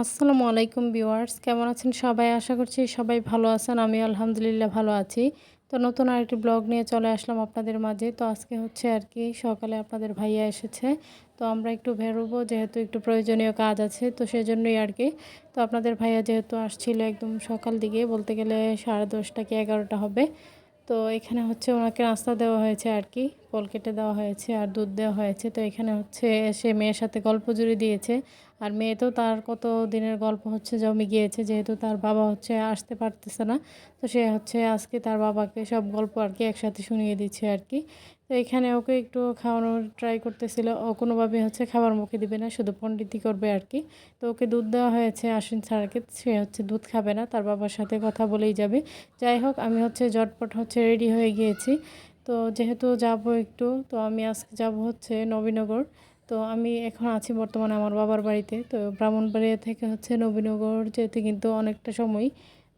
আসসালামু আলাইকুম ভিউয়ার্স, কেমন আছেন সবাই? আশা করছি সবাই ভালো আছেন আমি আলহামদুলিল্লাহ ভালো আছি। তো নতুন আরেকটি ব্লগ নিয়ে চলে আসলাম আপনাদের মাঝে। তো আজকে হচ্ছে আর কি, সকালে আপনাদের ভাইয়া এসেছে। তো আমরা একটু বেরোবো যেহেতু একটু প্রয়োজনীয় কাজ আছে, তো সেজন্যই আর কি। তো আপনাদের ভাইয়া যেহেতু আসছিল একদম সকাল দিকে, বলতে গেলে সাড়ে দশটা কি এগারোটা হবে। তো এখানে হচ্ছে ওনাকে নাস্তা দেওয়া হয়েছে আর কি, কল কেটে দেওয়া হয়েছে আর দুধ দেওয়া হয়েছে। তো এখানে হচ্ছে সে মেয়ের সাথে গল্প জুড়ে দিয়েছে। আর মেয়ে তো তার কত দিনের গল্প হচ্ছে জমে গিয়েছে, যেহেতু তার বাবা হচ্ছে আসতে পারতেছে না। তো সে হচ্ছে আজকে তার বাবাকে সব গল্প আর কি একসাথে শুনিয়ে দিচ্ছে আর কি। তো এখানে ওকে একটু খাওয়ানোর ট্রাই করতেছিল। ও কোনোভাবে হচ্ছে খাবার মুখে দিবে না, শুধু পণ্ডিতি করবে আর কি তো ওকে দুধ দেওয়া হয়েছে আশ্বিন ছাড়াকে সে হচ্ছে দুধ খাবে না, তার বাবার সাথে কথা বলেই যাবে। যাই হোক, আমি হচ্ছে জটপট হচ্ছে রেডি হয়ে গিয়েছি। তো যেহেতু যাব একটু, তো আমি আজকে যাব হচ্ছে নবীনগর। তো আমি এখন আছি বর্তমানে আমার বাবার বাড়িতে। তো ব্রাহ্মণবাড়িয়া থেকে হচ্ছে নবীনগর যেতে কিন্তু অনেকটা সময়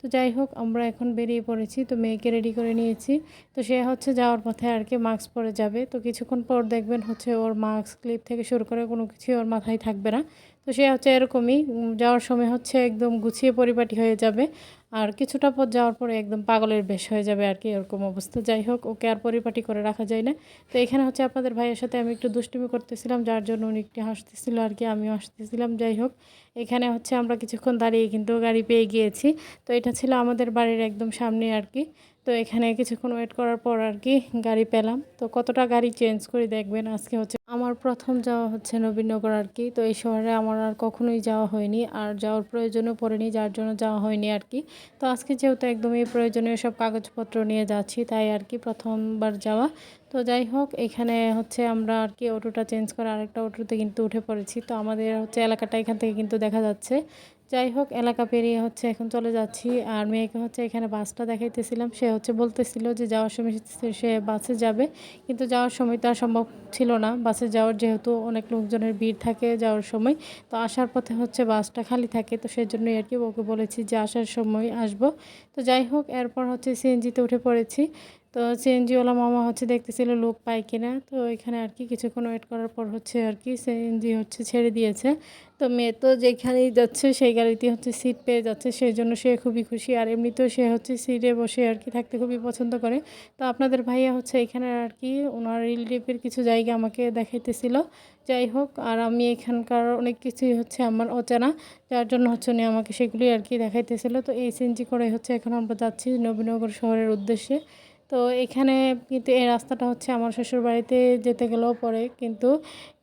তো যাই হোক, আমরা এখন বেরিয়ে পড়েছি, তো মেয়েকে রেডি করে নিয়েছি। তো সে হচ্ছে যাওয়ার পথে আর কি মাস্ক পরে যাবে। তো কিছুক্ষণ পর দেখবেন হচ্ছে ওর মাস্ক ক্লিপ থেকে শুরু করে কোনো কিছুই ওর মাথায় থাকবে না। তো সে হচ্ছে এরকমই যাওয়ার সময় হচ্ছে একদম গুছিয়ে পরিপাটি হয়ে যাবে। আর কিছুটা পর যাওয়ার পরে একদম পাগলের বেশ হয়ে যাবে আর কি, এরকম অবস্থা। যাই হোক, ওকে আর পরিপাটি করে রাখা যায় না। তো এখানে হচ্ছে আপনাদের ভাইয়ের সাথে আমি একটু দুষ্টুমি করতেছিলাম, যার জন্য উনি একটু হাসতেছিল আর কি, আমিও হাসতেছিলাম। যাই হোক, এখানে হচ্ছে আমরা কিছুক্ষণ দাঁড়িয়ে কিন্তু গাড়ি পেয়ে গিয়েছি। তো এটা ছিল আমাদের বাড়ির একদম সামনে আর কি। তো এখানে কিছুক্ষণ ওয়েট করার পর আর কি গাড়ি পেলাম। তো কতটা গাড়ি চেঞ্জ করে দেখবেন আজকে হচ্ছে আমার প্রথম যাওয়া হচ্ছে নবীনগর আর কি। তো এই শহরে আমার আর কখনোই যাওয়া হয়নি আর যাওয়ার প্রয়োজনও পড়েনি, যার জন্য যাওয়া হয়নি আর কি। তো আজকে যেহেতু একদমই প্রয়োজনীয় সব কাগজপত্র নিয়ে যাচ্ছি, তাই আর কি প্রথমবার যাওয়া। তো যাই হোক, এখানে হচ্ছে আমরা আর কি অটোটা চেঞ্জ করে আরেকটা অটোতে কিন্তু উঠে পড়েছি। তো আমাদের হচ্ছে এলাকাটা এখান থেকে কিন্তু দেখা যাচ্ছে। যাই হোক, এলাকা পেরিয়ে হচ্ছে এখন চলে যাচ্ছি। আর মেয়েকে হচ্ছে এখানে বাসটা দেখাইতেছিলাম। সে হচ্ছে বলতেছিল যে যাওয়ার সময় সে বাসে যাবে। কিন্তু যাওয়ার সময় তার সম্ভব ছিল না। বাসে যাওয়ার যেহেতু অনেক লোকজনের ভিড় থাকে যাওয়ার সময়। তো আসার পথে হচ্ছে বাসটা খালি থাকে। তো সেজন্যই আর কি ওকে বলেছি যে আসার সময় আসব। তো যাই হোক, এরপর হচ্ছে সিএনজিতে উঠে পড়েছি। তো সিএনজিওয়ালা মামা হচ্ছে দেখতেছিল লোক পায় কিনা, তো এখানে আর কি কিছুক্ষণ ওয়েট করার পর হচ্ছে আর কি সিএনজি হচ্ছে ছেড়ে দিয়েছে। তো মেয়ে তো যেখানেই যাচ্ছে সেই গাড়িতে হচ্ছে সিট পেয়ে যাচ্ছে সেই জন্য সে খুবই খুশি। আর এমনিতেও সে হচ্ছে সিটে বসে আর কি থাকতে খুবই পছন্দ করে। তো আপনাদের ভাইয়া হচ্ছে এখানে আর কি ওনার রিলেটিভের কিছু জায়গা আমাকে দেখাইতেছিল। যাই হোক, আর আমি এখানকার অনেক কিছুই হচ্ছে আমার অচেনা, যার জন্য হচ্ছে উনি আমাকে সেগুলি আর কি দেখাইতেছিল। তো এই সিএনজি করে হচ্ছে এখন আমরা যাচ্ছি নবীনগর শহরের উদ্দেশ্যে। তো এখানে কিন্তু এই রাস্তাটা হচ্ছে আমার শ্বশুর বাড়িতে যেতে গেলেও পরে, কিন্তু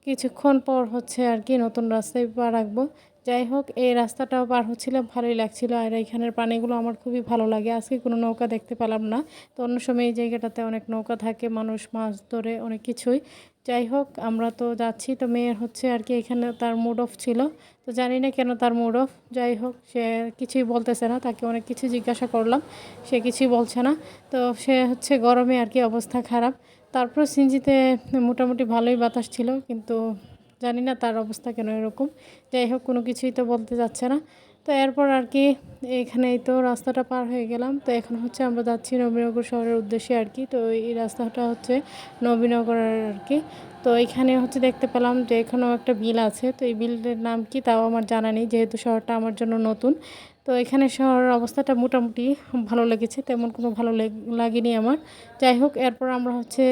কিছুক্ষণ পর হচ্ছে আর কি নতুন রাস্তায় পা রাখব। যাই হোক, এই রাস্তাটাও পার হচ্ছিল ভালোই লাগছিল। আর এখানের পানিগুলো আমার খুবই ভালো লাগে। আজকে কোনো নৌকা দেখতে পেলাম না। তো অন্য সময় এই জায়গাটাতে অনেক নৌকা থাকে, মানুষ মাছ ধরে, অনেক কিছুই। যাই হোক, আমরা তো যাচ্ছি। তো মেয়ের হচ্ছে আর কি এখানে তার মুড অফ ছিল। তো জানি না কেন তার মুড অফ যাই হোক, সে কিছুই বলতেছে না। তাকে অনেক কিছু জিজ্ঞাসা করলাম। সে কিছুই বলছে না। তো সে হচ্ছে গরমে আর কি অবস্থা খারাপ। তারপর সিঞ্জিতে মোটামুটি ভালোই বাতাস ছিল। কিন্তু জানি না তার অবস্থা কেন এরকম। যাই হোক, কোনো কিছুই তো বলতে যাচ্ছে না। তো এরপর আর কি এখানেই তো রাস্তাটা পার হয়ে গেলাম। তো এখন হচ্ছে আমরা যাচ্ছি নবীনগর শহরের উদ্দেশ্যে আর কি। তো এই রাস্তাটা হচ্ছে নবীনগরের আর কি। তো এখানে হচ্ছে দেখতে পেলাম যে এখানেও একটা বিল আছে। তো এই বিলের নাম কি তাও আমার জানা নেই, যেহেতু শহরটা আমার জন্য নতুন। তো এখানে শহরের অবস্থাটা মোটামুটি ভালো লেগেছে, তেমন কোনো ভালো লাগেনি আমার। যাই হোক, এরপর আমরা হচ্ছে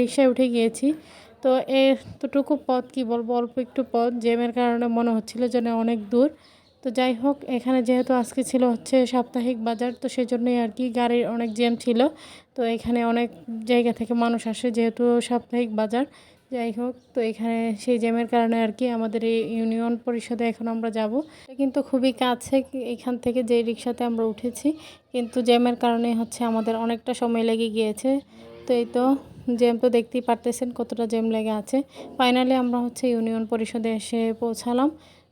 রিক্সায় উঠে গিয়েছি। তো এতটুকু পথ কি বলব, অল্প একটু পথ। জেমের কারণে মনে হচ্ছিল যেন অনেক দূর। তো যাই হোক, এখানে যেহেতু আজকে ছিল হচ্ছে সাপ্তাহিক বাজার, তো সেজন্যই আর কি গাড়ির অনেক জ্যাম ছিল। তো এখানে অনেক জায়গা থেকে মানুষ আসে যেহেতু সাপ্তাহিক বাজার। যাই হোক, তো এখানে সেই জ্যামের কারণে আর কি আমাদের এই ইউনিয়ন পরিষদে এখন আমরা যাব। কিন্তু খুবই কাছে, এখান থেকে যে রিক্সাতে আমরা উঠেছি, কিন্তু জ্যামের কারণে হচ্ছে আমাদের অনেকটা সময় লেগে গিয়েছে। তো এই তো, জ্যাম তো দেখতেই পারতেছেন কতটা জ্যাম লেগে আছে। ফাইনালি আমরা হচ্ছে ইউনিয়ন পরিষদে এসে পৌঁছালাম।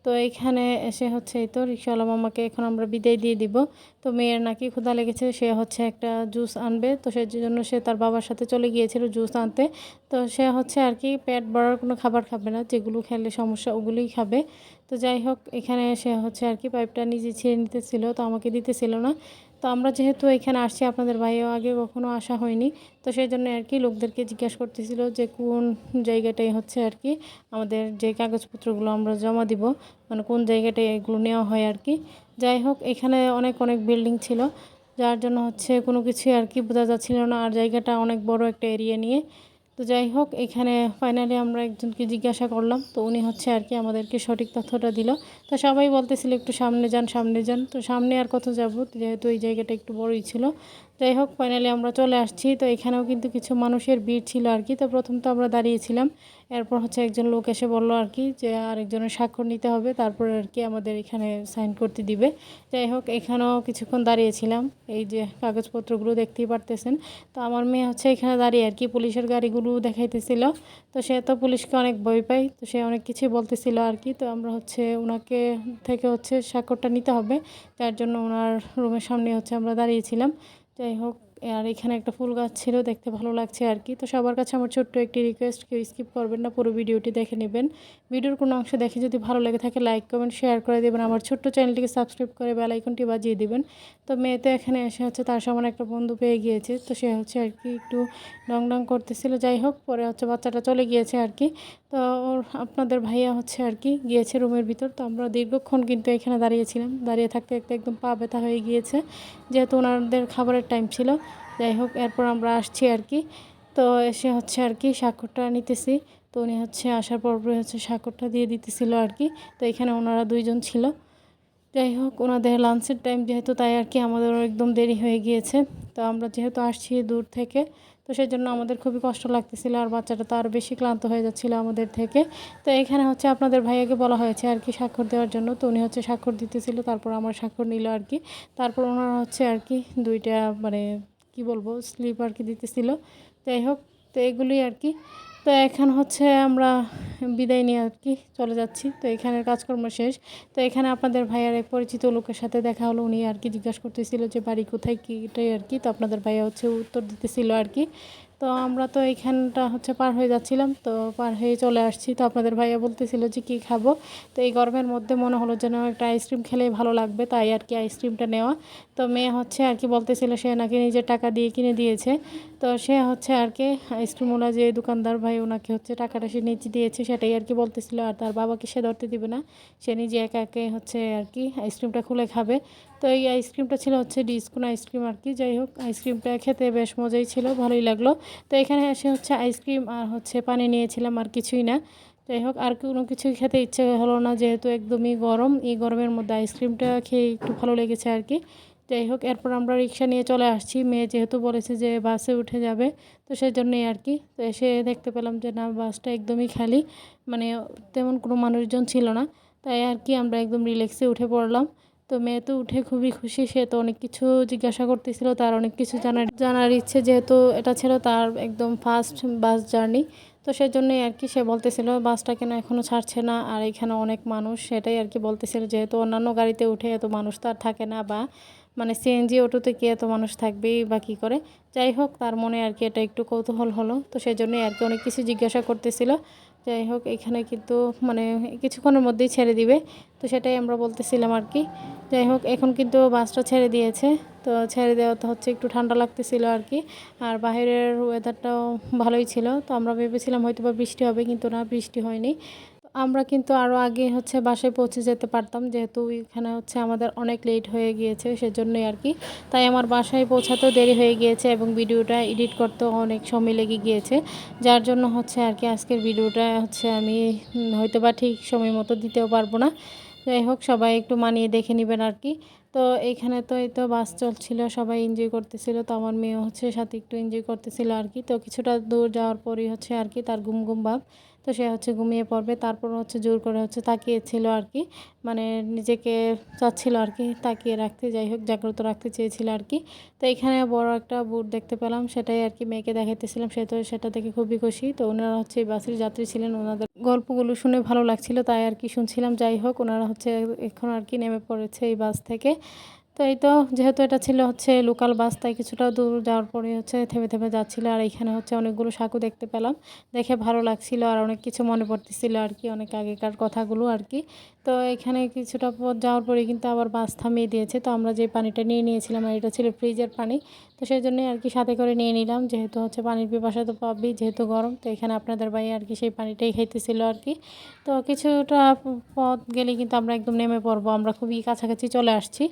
তো এখানে এসে হচ্ছে এই তো রিক্সাওয়ালা মামাকে এখন আমরা বিদায় দিয়ে দিব। তো মেয়ের নাকি ক্ষুধা লেগেছে, সে হচ্ছে একটা জুস আনবে। তো সেই জন্য সে তার বাবার সাথে চলে গিয়েছিল জুস আনতে। তো সে হচ্ছে আর কি পেট ভরার কোনো খাবার খাবে না, যেগুলো খেলে সমস্যা ওগুলোই খাবে। তো যাই হোক, এখানে সে হচ্ছে আর কি পাইপটা নিজে ছিঁড়ে নিতেছিল, তো আমাকে দিতেছিল না। তো আমরা যেহেতু এখানে আসছি, আপনাদের ভাইও আগে কখনো আসা হয়নি। তো সেই জন্য আর কি লোকদেরকে জিজ্ঞাসা করতেছিল যে কোন জায়গাটাই হচ্ছে আর কি আমাদের যে কাগজপত্রগুলো আমরা জমা দিব মানে কোন জায়গাটায় এগুলো নেওয়া হয় আর কি। যাই হোক, এখানে অনেক অনেক বিল্ডিং ছিল, যার জন্য হচ্ছে কোনো কিছুই আর কি বোঝা যাচ্ছিল না। আর জায়গাটা অনেক বড় একটা এরিয়া নিয়ে। তো যাই হোক, এখানে ফাইনালি আমরা একজনকে জিজ্ঞাসা করলাম। তো উনি হচ্ছে আর কি আমাদেরকে সঠিক তথ্যটা দিল। তো সবাই বলতেছিল একটু সামনে যান সামনে যান। তো সামনে আর কত যাব? যেহেতু এই জায়গাটা একটু বড়ই ছিল। যাই হোক ফাইনালি আমরা চলে আসছি। তো এখানেও কিন্তু কিছু মানুষের ভিড় ছিল আর কি। তো প্রথম তো আমরা দাঁড়িয়েছিলাম এরপর হচ্ছে একজন লোক এসে বলল আর কি যে আরেকজনের স্বাক্ষর নিতে হবে, তারপরে আর কি আমাদের এখানে সাইন করতে দিবে। যাই হোক, এখানেও কিছুক্ষণ দাঁড়িয়েছিলাম, এই যে কাগজপত্রগুলো দেখতেই পারতেছেন। তো আমার মেয়ে হচ্ছে এখানে দাঁড়িয়ে আর কি পুলিশের গাড়িগুলো দেখাইতেছিল। তো সে তো পুলিশকে অনেক ভয় পায়, তো সে অনেক কিছুই বলতেছিল আর কি। তো আমরা হচ্ছে ওনাকে থেকে হচ্ছে স্বাক্ষরটা নিতে হবে, যার জন্য ওনার রুমের সামনে হচ্ছে আমরা দাঁড়িয়েছিলাম। যাই হোক আর এখানে একটা ফুল গাছ ছিল, দেখতে ভালো লাগছে আর কি। তো সবার কাছে আমার ছোট্ট একটি রিকোয়েস্ট কেউ স্কিপ করবেন না, পুরো ভিডিওটি দেখে নেবেন। ভিডিওর কোনো অংশ দেখে যদি ভালো লেগে থাকে লাইক কমেন্ট শেয়ার করে দেবেন। আমার ছোট্ট চ্যানেলটিকে সাবস্ক্রাইব করে বেল আইকনটি বাজিয়ে দেবেন। তো মেয়ে তো এখানে এসে হচ্ছে তার সমান একটা বন্ধু পেয়ে গিয়েছে। তো সে হচ্ছে আর কি একটু ডং ডং করতেছিল। যাই হোক, পরে হচ্ছে বাচ্চাটা চলে গিয়েছে আর কি। তো ওর, আপনাদের ভাইয়া হচ্ছে আর কি গিয়েছে রুমের ভিতর। তো আমরা দীর্ঘক্ষণ কিন্তু এখানে দাঁড়িয়েছিলাম দাঁড়িয়ে থাকতে থাকতে একদম পা ব্যথা হয়ে গিয়েছে। যেহেতু ওনাদের খাবারের টাইম ছিল যাই হোক, এরপর আমরা আসছি আর কি। তো এসে হচ্ছে আর কি স্বাক্ষরটা নিতেছি। তো উনি হচ্ছে আসার পরপরে হচ্ছে স্বাক্ষরটা দিয়ে দিতেছিল আর কি। তো এখানে ওনারা দুইজন ছিল। যাই হোক, ওনাদের লাঞ্চের টাইম যেহেতু তাই আর কি আমাদেরও একদম দেরি হয়ে গিয়েছে। তো আমরা যেহেতু আসছি দূর থেকে, তো সেই জন্য আমাদের খুবই কষ্ট লাগতেছিল আর বাচ্চাটা তো আরও বেশি ক্লান্ত হয়ে যাচ্ছিল আমাদের থেকে। তো এখানে হচ্ছে আপনাদের ভাইয়াকে বলা হয়েছে আর কি স্বাক্ষর দেওয়ার জন্য। তো উনি হচ্ছে স্বাক্ষর দিতেছিল, তারপর আমার স্বাক্ষর নিল আর কি। তারপর ওনারা হচ্ছে আর কি দুইটা মানে কি বলব স্লিপ আর কি দিতেছিল। যাই হোক, তো এগুলি আর কি। তো এখন হচ্ছে আমরা বিদায় নিয়ে আর কি চলে যাচ্ছি। তো এখানের কাজকর্ম শেষ। তো এখানে আপনাদের ভাইয়ার এক পরিচিত লোকের সাথে দেখা হলো। উনি আর কি জিজ্ঞাসা করতেছিল যে বাড়ি কোথায় কীটাই আর কি। তো আপনাদের ভাইয়া হচ্ছে উত্তর দিতেছিল আর কি। তো আমরা তো এইখানটা হচ্ছে পার হয়ে যাচ্ছিলাম, তো পার হয়ে চলে আসছি। তো আপনাদের ভাইয়া বলতেছিল যে কী খাব? তো এই গরমের মধ্যে মনে হলো যেন একটা আইসক্রিম খেলেই ভালো লাগবে, তাই আর কি আইসক্রিমটা নেওয়া। তো মেয়ে হচ্ছে আর কি বলতেছিল, সে নাকি নিজের টাকা দিয়ে কিনে দিয়েছে। তো সে হচ্ছে আর কি আইসক্রিমওয়ালা যে দোকানদার ভাই, ওনাকে হচ্ছে টাকাটা সে নিচে দিয়েছে, সেটাই আর কি বলতেছিল। আর তার বাবাকে সে ধরতে দিবে না, সে নিজে একা একে হচ্ছে আর কি আইসক্রিমটা খুলে খাবে। তো এই আইসক্রিমটা ছিল হচ্ছে ডিসকোন আইসক্রিম আর কি। যাই হোক, আইসক্রিমটা খেতে বেশ মজাই ছিল, ভালোই লাগল। তো এখানে এসে হচ্ছে আইসক্রিম আর হচ্ছে পানি নিয়েছিলাম আর কিছুই না। যাই হোক, আর কোনো কিছুই খেতে ইচ্ছে হলো না, যেহেতু একদমই গরম। এই গরমের মধ্যে আইসক্রিমটা খেয়ে একটু ভালো লেগেছে আর কি। যাই হোক, এরপর আমরা রিক্সা নিয়ে চলে আসছি। মেয়ে যেহেতু বলেছে যে বাসে উঠে যাবে, তো সেই জন্যই আর কি। তো এসে দেখতে পেলাম যে না, বাসটা একদমই খালি মানে তেমন কোনো মানুষজন ছিল না। তাই আর কি আমরা একদম রিল্যাক্সে উঠে পড়লাম। তো মেয়ে তো উঠে খুবই খুশি, সে তো অনেক কিছু জিজ্ঞাসা করতেছিল, তার অনেক কিছু জানার জানার ইচ্ছে যেহেতু এটা ছিল তার একদম ফার্স্ট বাস জার্নি তো সেই জন্যই আর কি সে বলতেছিল বাসটা কেন এখনও ছাড়ছে না? আর এখানে অনেক মানুষ সেটাই আর কি বলতেছিল, যেহেতু অন্যান্য গাড়িতে উঠে এত মানুষ তো আর থাকে না বা মানে সিএনজি অটোতে কি এত মানুষ থাকবেই বা কী করে? যাই হোক, তার মনে আর কি এটা একটু কৌতূহল হলো, তো সেই জন্যই আর কি অনেক কিছু জিজ্ঞাসা করতেছিল। যাই হোক, এখানে কিন্তু মানে কিছুক্ষণের মধ্যেই ছেড়ে দিবে। তো সেটাই আমরা বলতেছিলাম আর কি। যাই হোক, এখন কিন্তু বাসটা ছেড়ে দিয়েছে। তো ছেড়ে দেওয়া তো হচ্ছে একটু ঠান্ডা লাগতেছিল আর কি। আর বাইরের ওয়েদারটাও ভালোই ছিল। তো আমরা ভেবেছিলাম হয়তো বা বৃষ্টি হবে, কিন্তু না, বৃষ্টি হয়নি। আমরা কিন্তু আরও আগে হচ্ছে বাসায় পৌঁছে যেতে পারতাম, যেহেতু এখানে হচ্ছে আমাদের অনেক লেট হয়ে গিয়েছে সেজন্যই আর কি। তাই আমার বাসায় পৌঁছাতেও দেরি হয়ে গিয়েছে এবং ভিডিওটা এডিট করতেও অনেক সময় লেগে গিয়েছে। যার জন্য হচ্ছে আর কি আজকের ভিডিওটা হচ্ছে আমি হয়তো বা ঠিক সময় মতো দিতেও পারব না। যাই হোক, সবাই একটু মানিয়ে দেখে নেবেন আর কি। তো এইখানে তো এই তো বাস চলছিল, সবাই এনজয় করতেছিল। তো আমার মেয়ে হচ্ছে সাথে একটু এনজয় করতেছিল আর কি। তো কিছুটা দূর যাওয়ার পরই হচ্ছে আর কি তার ঘুম ঘুম ভাব। তো সে হচ্ছে ঘুমিয়ে পড়বে। তারপর হচ্ছে জোর করে হচ্ছে তাকিয়েছিল আর কি। মানে নিজেকে চাচ্ছিল আর কি তাকিয়ে রাখতে। যাই হোক, জাগ্রত রাখতে চেয়েছিল আর কি। তো এখানে বড় একটা বুট দেখতে পেলাম। সেটাই আর কি মেয়েকে দেখাইতেছিলাম। সে তো সেটা দেখে খুবই খুশি। তো ওনারা হচ্ছে এই বাসের যাত্রী ছিলেন। ওনাদের গল্পগুলো শুনে ভালো লাগছিল, তাই আর কি শুনছিলাম। যাই হোক, ওনারা হচ্ছে এখন আর কি নেমে পড়েছে এই বাস থেকে। তো এই তো, যেহেতু এটা ছিল হচ্ছে লোকাল বাস তাই কিছুটা দূর যাওয়ার পরে হচ্ছে থেমে থেমে যাচ্ছিল। আর এখানে হচ্ছে অনেকগুলো সাঁকু দেখতে পেলাম। দেখে ভালো লাগছিল আর অনেক কিছু মনে পড়তেছিল আর কি, অনেক আগেকার কথাগুলো আর কি। তো এখানে কিছুটা পথ যাওয়ার পরে কিন্তু আবার বাস থামিয়ে দিয়েছে। তো আমরা যে পানিটা নিয়ে নিয়েছিলাম, আর এটা ছিল ফ্রিজের পানি। তো সেই জন্যই আর কি সাথে করে নিয়ে নিলাম। যেহেতু হচ্ছে পানির পিপাসা তো পাবি যেহেতু গরম, তো এখানে আপনাদের বাড়ি আর কি সেই পানিটাই খাইতেছিল আর কি। তো কিছুটা পথ গেলে কিন্তু আমরা একদম নেমে পড়ব। আমরা খুবই কাছাকাছি চলে আসছি।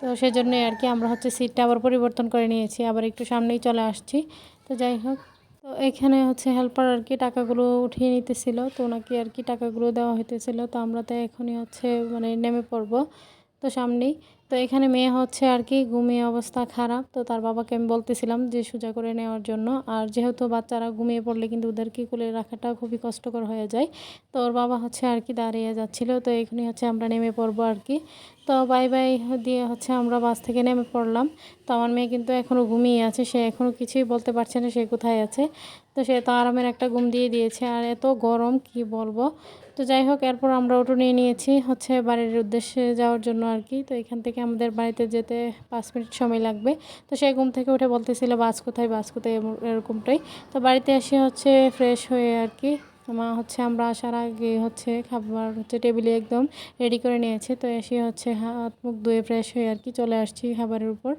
তো সেই জন্যই আর কি আমরা হচ্ছে সিটটা আবার পরিবর্তন করে নিয়েছি, আবার একটু সামনেই চলে আসছি। তো যাই হোক, তো এখানে হচ্ছে হেল্পার আর কি টাকাগুলো উঠিয়ে নিতেছিল, তো ওনাকে আর কি টাকাগুলো দেওয়া হইতেছিল, তো আমরা তো এখনই হচ্ছে মানে নেমে পড়ব। তো সামনেই। তো এখানে মেয়ে হচ্ছে আর কি, ঘুমিয়ে অবস্থা খারাপ। তো তার বাবাকে আমি বলতেছিলাম যে সোজা করে নেওয়ার জন্য। আর যেহেতু বাচ্চারা ঘুমিয়ে পড়লে কিন্তু ওদেরকে কুলে রাখাটা খুবই কষ্টকর হয়ে যায়। তো ওর বাবা হচ্ছে আর কি দাঁড়িয়ে যাচ্ছিল। তো এখানেই হচ্ছে আমরা নেমে পড়ব আর কি। তো বাই বাই দিয়ে হচ্ছে আমরা বাস থেকে নেমে পড়লাম। তো আমার মেয়ে কিন্তু এখনও ঘুমিয়ে আছে। সে এখনও কিছুই বলতে পারছে না সে কোথায় আছে। তো সে তো আরামের একটা ঘুম দিয়ে দিয়েছে। আর এত গরম, কি বলব? তো যাই হোক, এরপর আমরা অটো নিয়ে নিয়েছি হচ্ছে বাড়ির উদ্দেশ্যে যাওয়ার জন্য আর কি। তো এখান থেকে আমাদের বাড়িতে যেতে পাঁচ মিনিট সময় লাগবে। তো সেই ঘুম থেকে উঠে বলতেছিল, বাস কোথায় বাস কোথায়? এরকমটাই। তো বাড়িতে এসে হচ্ছে ফ্রেশ হয়ে আর কি। মা হচ্ছে আমরা আসার আগে হচ্ছে খাবার হচ্ছে টেবিলে একদম রেডি করে নিয়েছে। তো এসে হচ্ছে হাত মুখ ধুয়ে ফ্রেশ হয়ে আর কি চলে আসছি খাবারের উপর।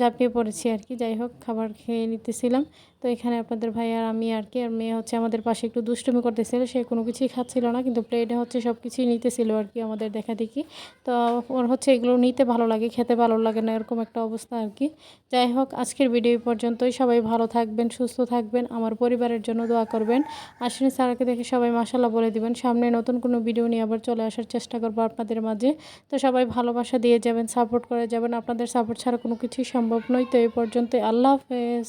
ঝাঁপিয়ে পড়েছি আর কি। যাই হোক, খাবার খেয়ে নিতেছিলাম। তো এখানে আপনাদের ভাই আর আমি আর কি, আর মেয়ে হচ্ছে আমাদের পাশে একটু দুষ্টুমি করতেছিল, সে কোনো কিছুই খাচ্ছিল না, কিন্তু প্লেটে হচ্ছে সব কিছুই নিতেছিল আর কি আমাদের দেখা দেখি তো ওর হচ্ছে এগুলো নিতে ভালো লাগে, খেতে ভালো লাগে না, এরকম একটা অবস্থা আর কি। যাই হোক, আজকের ভিডিও পর্যন্তই। সবাই ভালো থাকবেন, সুস্থ থাকবেন, আমার পরিবারের জন্য দোয়া করবেন। আশ্বিনী স্যারকে দেখে সবাই মাসাল্লাহ বলে দিবেন, সামনে নতুন কোনো ভিডিও নিয়ে আবার চলে আসার চেষ্টা করব আপনাদের মাঝে। তো সবাই ভালোবাসা দিয়ে যাবেন সাপোর্ট করে যাবেন, আপনাদের সাপোর্ট ছাড়া কোনো কিছুই সম্ভব নয়। তো এই পর্যন্তই, আল্লাহ হাফেজ।